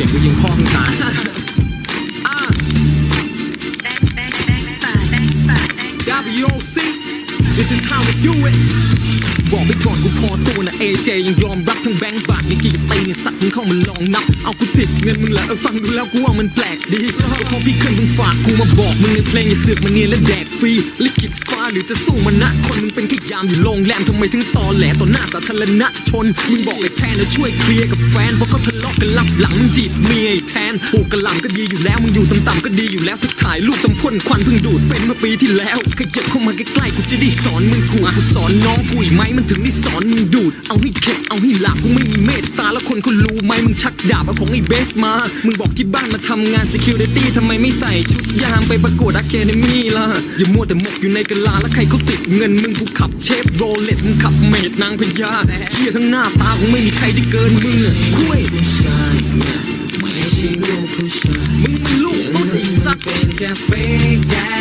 สียงกูยิงพ่อมึงตาย WOC This is how we do it บอกไปก่อนกูพอตัวนะ AJ ยังยอมรับทั้งแบงค์บาทมีกี่ตี เนี่ยสัตว์มึงเข้ามาลองนับ เอากูติดเงินมึงละเออฟังดูแล้วกูว่ามันแปลกดีเพราะพี่เคยมึงฝากกูมาบอกมึงในเพลงอย่าเสือกมาเนียนและแดกฟรีลิขิตฟ้าหรือจะสู้มันนะคนมึงเป็นแค่ยามอยู่โรงแรมทำไมถึงตอแหลต่อหน้าสาธารณชนมึงบอกไอ้แทนนะช่วยเคลียร์กับแฟนเพราะเขาทะเลาะกันลับหลังมึงจีบเมียไอ้แทนปลูกกระหล่ำก็ดีอยู่แล้วมึงอยู่ต่ำๆก็ดีอยู่แล้วสักถ่ายรูปตำพ่นควันเพิ่งดูดเป็นเมื่อปีที่แล้วขยับเข้ามาใกล้ๆกูจะได้สอนมึงถูกกูสอนน้องกูอีกไหมมันถึงได้สอนมึงดูดเอาให้เข็ดเอาให้หลับกูไม่มีเมตตาแล้วคนเขารู้ไหมมึงชักดาบเอาของไอ้เบสมา มึงบอกที่บ้านมาทำงาน security ทำไมไม่ใส่ชุดยามไปประกวดอะเคเดมี่ล่ะ อย่ามัวแต่หมกอยู่ในกะลาแล้วใครเขาติดเงินมึงกูขับเชฟโรเลตมึงขับเมดนางพญาเฮียทั้งหน้าตาคงไม่มีใครได้เกินมึงอะคุยผู้ชายนะไม่ใช่ลูกผู้ชายมึงมันลูกต้นไอ้สัตว์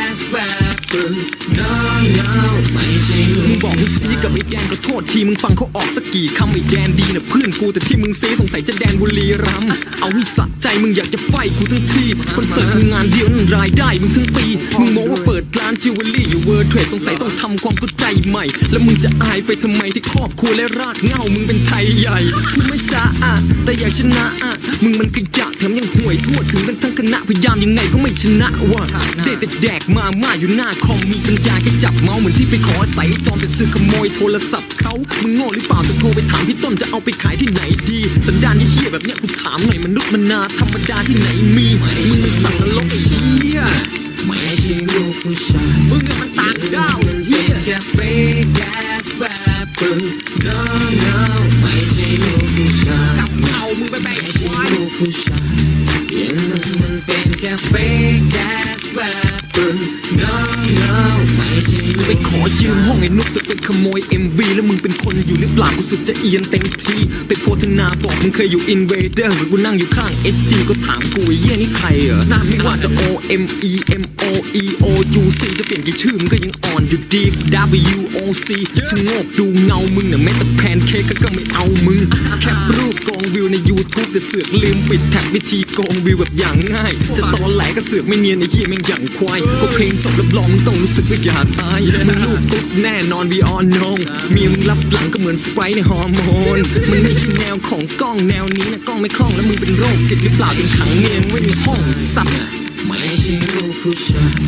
บอกมึงซีกับไอ้แดนก็โทษทีมึงฟังเขาออกสักกี่คำไอ้แดนดีนะเพื่อนกูแต่ที่มึงซีสงสัยจะแดนบุรีรัมเอาให้สะใจมึงอยากจะไฟกูทั้งทีคอนเสิร์ตมึงงานเดียวนั่นรายได้มึงทั้งปีมึงมองว่าเปิดร้านจิวเวลรี่อยู่เวิร์เทรดสงสัยต้องทำความเข้าใจใหม่ แล้วมึงจะอายไปทำไมที่ครอบครัวและรากเหง้ามึงเป็นไทยใหญ่กูไม่ช้าอะแต่อยากชนะอะ มึงมันขยะแถมยังห่วยทั่วถึงกันทั้งคณะพยายามยังไงก็ไม่ชนะว่ะได้แต่แดกมาม่าอยู่หน้าคอมมีปัญญาแค่จับเมาส์เหมือนที่ไปขออาศัยจอมเป็นซื้อขโมยโทรศัพท์เขามึงโง่หรือเปล่าสักโทรไปถามพี่ต้นจะเอาไปขายที่ไหนดี สันดานเหี้ยๆแบบเนี้ยกูถามหน่อยมนุษย์มนาธรรมดาที่ไหนมีมึงมันสั่งนรกไอ้เหี้ยไม่ใช่ลูกผู้ชายมึงอะมันต่างด้าว ผู้ชายอย่างนั้นมันเป็นแค่ fake ass rapper no no ไม่ใช่ไปขอยืมห้องไอ้นุกสึกไปขโมย MV แล้วมึงเป็นคนอยู่หรือเปล่ากูสึกจะเอียนเต็มทีไปโพธนาบอกมึงเคยอยู่ Invader กูนั่งอยู่ข้าง SG ก็ถามกูไอ้เหี้ยนี่ใครเหรอหน้าไม่ว่าจะ O M E M O E O U C จะเปลี่ยนกี่ชื่อมึงก็ยังอ่อนอยู่ดี W O C ชะโงกดูเงามึงน่ะแม้แต่แพนเค้กก็ไม่เอามึงแคปรูปกองวิวใน YouTube แต่เสือกลืมปิดแท็บวิธีโกงวิวแบบอย่างง่าย จะตอนแหลก็เสือกไม่เนียนไอ้เหี้ยแม่งอย่างควายพอเพลงจบรับรองมึงต้องรู้สึกว่าอยากตายมึงลูกตุ๊ดแน่นอน we all know มีมึงรับหลังก็เหมือนสไปร์ในฮอร์โมนมันไม่ใช่แนวของกล้องแนวนี้นะกล้องไม่คล่องแล้วมึงเป็นโรคจิตหรือเปล่าจนขังเมียงไว้ในห้องซับไม่ใช่ลูกผู้ชาย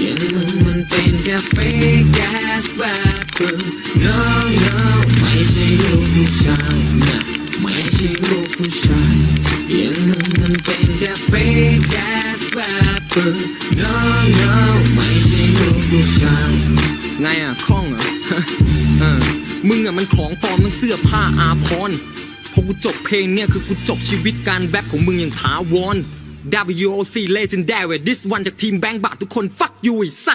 อย่างนั้นมันเป็นแค่ fake ass rapper no no ไม่ใช่ลูกผู้ชายนะ ไม่ใช่ลูกผู้ชายอย่างนั้นมันเป็นแค่ fake ass rapper no no ไม่ใช่ลูกผู้ชายไงอะคล่องเหรอเออมึงอะมันของปลอมทั้งเสื้อผ้าอาพรณ์พอกูจบเพลงเนี่ยคือกูจบชีวิตการแรปของมึงอย่างถาวร WOC Legendary this one จากทีมแบงค์บาททุกคน fuck you ไอ้สัตว์